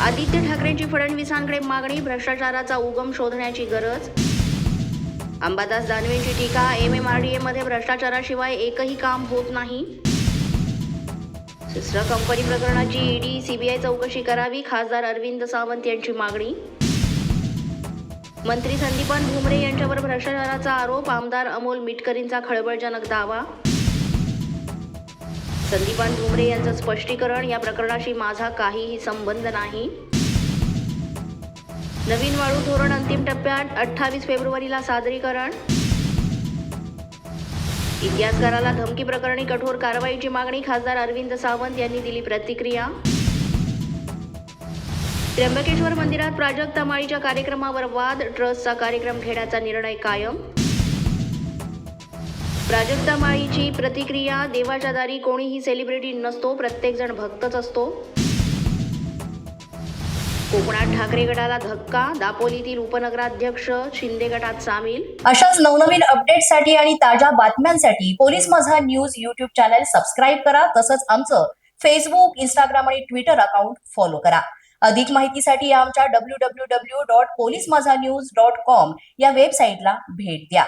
आदित्य ठाकरेंची फडणवीसांकडे मागणी भ्रष्टाचाराचा उगम शोधण्याची गरज? अंबादास दानवेंची टीका एम एम आर डी मध्ये भ्रष्टाचाराशिवाय एकही काम होत नाही? सिस्टर कंपनी प्रकरणाची ईडी सीबीआय चौकशी करावी खासदार अरविंद सावंत यांची मागणी? मंत्री संदीपान भुमरे यांच्यावर भ्रष्टाचाराचा आरोप आमदार अमोल मिटकरींचा खळबळजनक दावा? संदीपान डुमरे यांचं स्पष्टीकरण. या प्रकरणाशी माझा काहीही संबंध नाही. नवीन वाळू धोरण अंतिम टप्प्यात अठ्ठावीस फेब्रुवारीला सादरीकरण. इतिहासकाराला धमकी प्रकरणी कठोर कारवाईची मागणी खासदार अरविंद सावंत यांनी दिली प्रतिक्रिया. त्र्यंबकेश्वर मंदिरात प्राजक्ता माळीच्या कार्यक्रमावर वाद ट्रस्टचा कार्यक्रम घेण्याचा निर्णय कायम. प्राजक्ता माळीची प्रतिक्रिया देवाच्या दारी कोणीही सेलिब्रिटी नसतो प्रत्येकजण भक्तच असतो. कोकणात ठाकरे गटाला धक्का दापोलीतील उपनगराध्यक्ष शिंदे गटात सामील. अशाच नवनवीन अपडेटसाठी आणि ताज्या बातम्यांसाठी police Majha news YouTube channel subscribe करा तसंच आमचं फेसबुक इंस्टाग्राम आणि ट्विटर अकाउंट फॉलो करा. अधिक माहितीसाठी आमच्या W W W dot police Majha news dot com या वेबसाईटला भेट द्या.